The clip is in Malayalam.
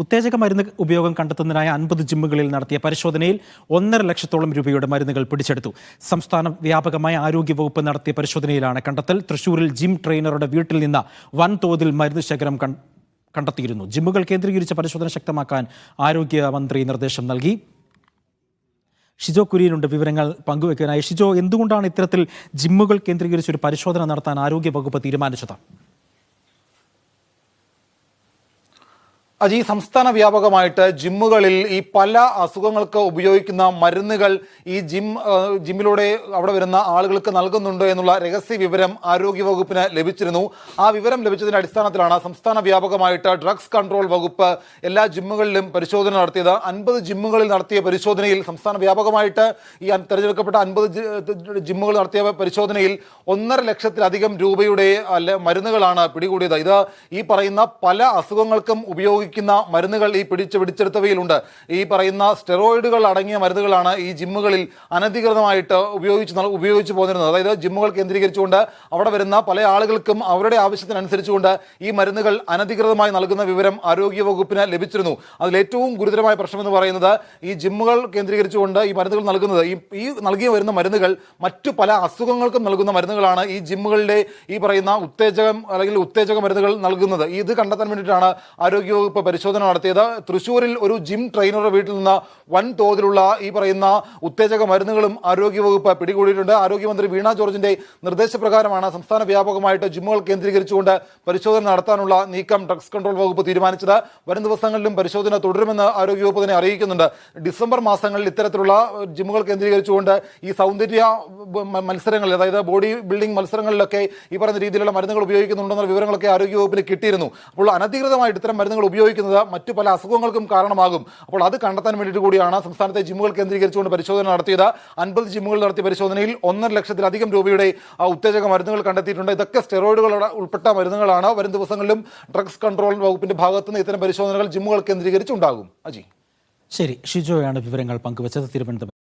ഉത്തേജക മരുന്ന് ഉപയോഗം കണ്ടെത്തുന്നതിനായി അൻപത് ജിമ്മുകളിൽ നടത്തിയ പരിശോധനയിൽ ഒന്നര ലക്ഷത്തോളം രൂപയുടെ മരുന്നുകൾ പിടിച്ചെടുത്തു. സംസ്ഥാന വ്യാപകമായ ആരോഗ്യവകുപ്പ് നടത്തിയ പരിശോധനയിലാണ് കണ്ടെത്തൽ. തൃശൂരിൽ ജിം ട്രെയിനറുടെ വീട്ടിൽ നിന്ന് വൻതോതിൽ മരുന്ന് ശേഖരം കണ്ടെത്തിയിരുന്നു. ജിമ്മുകൾ കേന്ദ്രീകരിച്ച പരിശോധന ശക്തമാക്കാൻ ആരോഗ്യമന്ത്രി നിർദ്ദേശം നൽകി. ഷിജോ കുര്യനുണ്ട് വിവരങ്ങൾ പങ്കുവെക്കാനായി. ഷിജോ എന്തുകൊണ്ടാണ് ഇത്തരത്തിൽ ജിമ്മുകൾ കേന്ദ്രീകരിച്ച് ഒരു പരിശോധന നടത്താൻ ആരോഗ്യവകുപ്പ് തീരുമാനിച്ചത്? അജി സംസ്ഥാന വ്യാപകമായിട്ട് ജിമ്മുകളിൽ ഈ പല അസുഖങ്ങൾക്ക് ഉപയോഗിക്കുന്ന മരുന്നുകൾ ഈ ജിം ജിമ്മിലൂടെ അവിടെ വരുന്ന ആളുകൾക്ക് നൽകുന്നുണ്ട് എന്നുള്ള രഹസ്യ വിവരം ആരോഗ്യവകുപ്പിന് ലഭിച്ചിരുന്നു. ആ വിവരം ലഭിച്ചതിന്റെ അടിസ്ഥാനത്തിലാണ് സംസ്ഥാന വ്യാപകമായിട്ട് ഡ്രഗ്സ് കൺട്രോൾ വകുപ്പ് എല്ലാ ജിമ്മുകളിലും പരിശോധന നടത്തിയത്. അൻപത് ജിമ്മുകളിൽ നടത്തിയ പരിശോധനയിൽ സംസ്ഥാന വ്യാപകമായിട്ട് ഈ തെരഞ്ഞെടുക്കപ്പെട്ട അൻപത് ജിമ്മുകൾ നടത്തിയ പരിശോധനയിൽ ഒന്നര ലക്ഷത്തിലധികം രൂപയുടെ അല്ല മരുന്നുകളാണ് പിടികൂടിയത്. ഇത് ഈ പറയുന്ന പല അസുഖങ്ങൾക്കും ഉപയോഗിക്കുന്ന മരുന്നുകൾ ഈ പിടിച്ച് പിടിച്ചെടുത്തവയിലുണ്ട്. ഈ പറയുന്ന സ്റ്റെറോയിഡുകൾ അടങ്ങിയ മരുന്നുകളാണ് ഈ ജിമ്മുകളിൽ അനധികൃതമായിട്ട് ഉപയോഗിച്ച് ഉപയോഗിച്ച് പോന്നിരുന്നത്. അതായത് ജിമ്മുകൾ കേന്ദ്രീകരിച്ചുകൊണ്ട് അവിടെ വരുന്ന പല ആളുകൾക്കും അവരുടെ ആവശ്യത്തിനനുസരിച്ചുകൊണ്ട് ഈ മരുന്നുകൾ അനധികൃതമായി നൽകുന്ന വിവരം ആരോഗ്യവകുപ്പിന് ലഭിച്ചിരുന്നു. അതിൽ ഏറ്റവും ഗുരുതരമായ പ്രശ്നമെന്ന് പറയുന്നത് ഈ ജിമ്മുകൾ കേന്ദ്രീകരിച്ചുകൊണ്ട് ഈ മരുന്നുകൾ നൽകുന്നത്. ഈ ഈ നൽകി വരുന്ന മരുന്നുകൾ മറ്റു പല അസുഖങ്ങൾക്കും നൽകുന്ന മരുന്നുകളാണ് ഈ ജിമ്മുകളുടെ ഈ പറയുന്ന ഉത്തേജകം അല്ലെങ്കിൽ ഉത്തേജക മരുന്നുകൾ നൽകുന്നത്. ഇത് കണ്ടെത്താൻ വേണ്ടിയിട്ടാണ് ആരോഗ്യവകുപ്പ് പരിശോധന നടത്തിയത് തൃശ്ശൂരിൽ ഒരു ജിം ട്രെയിനറുടെ വീട്ടിൽ നിന്ന് വൻ തോതിലുള്ള ഈ പറയുന്ന ഉത്തേജക മരുന്നുകളും ആരോഗ്യവകുപ്പ് പിടികൂടിയിട്ടുണ്ട്. ആരോഗ്യമന്ത്രി വീണ ജോർജിന്റെ നിർദ്ദേശപ്രകാരമാണ് സംസ്ഥാന വ്യാപകമായിട്ട് ജിമ്മുകൾ കേന്ദ്രീകരിച്ചുകൊണ്ട് പരിശോധന നടത്താനുള്ള നീക്കം ഡ്രഗ്സ് കൺട്രോൾ വകുപ്പ് തീരുമാനിച്ചത്. വരും ദിവസങ്ങളിലും പരിശോധന തുടരുമെന്ന് ആരോഗ്യവകുപ്പ് തന്നെ അറിയിക്കുന്നുണ്ട്. ഡിസംബർ മാസങ്ങളിൽ ഇത്തരത്തിലുള്ള ജിമ്മുകൾ കേന്ദ്രീകരിച്ചുകൊണ്ട് ഈ സൗന്ദര്യ മത്സരങ്ങൾ അതായത് ബോഡി ബിൽഡിംഗ് മത്സരങ്ങളിലൊക്കെ ഈ പറയുന്ന രീതിയിലുള്ള മരുന്നുകൾ ഉപയോഗിക്കുന്നുണ്ടെന്ന വിവരങ്ങളൊക്കെ ആരോഗ്യവകുപ്പിന് കിട്ടിയിരുന്നു. അപ്പോൾ അനധികൃതമായിട്ട് ഇത്തരം മരുന്നുകൾ ഉപയോഗിക്കുന്നത് മറ്റു പല അസുഖങ്ങൾക്കും കാരണമാകും. അപ്പോൾ അത് കണ്ടെത്താൻ വേണ്ടിയിട്ട് കൂടിയാണ് സംസ്ഥാനത്തെ ജിമ്മുകൾ കേന്ദ്രീകരിച്ചുകൊണ്ട് പരിശോധന നടത്തിയത്. അൻപത് ജിമ്മുകൾ നടത്തിയ പരിശോധനയിൽ ഒന്നര ലക്ഷത്തിലധികം രൂപയുടെ ഉത്തേജക മരുന്നുകൾ കണ്ടെത്തിയിട്ടുണ്ട്. ഇതൊക്കെ സ്റ്റെറോയിഡുകൾ ഉൾപ്പെട്ട മരുന്നുകളാണ്. വരും ദിവസങ്ങളിലും ഡ്രഗ്സ് കൺട്രോൾ വകുപ്പിന്റെ ഭാഗത്തുനിന്ന് ഇത്തരം പരിശോധനകൾ ജിമ്മുകൾ കേന്ദ്രീകരിച്ചുണ്ടാകും. അജി. ശരി ഷിജോയാണ് വിവരങ്ങൾ പങ്കുവച്ചത്. തിരുവനന്തപുരം.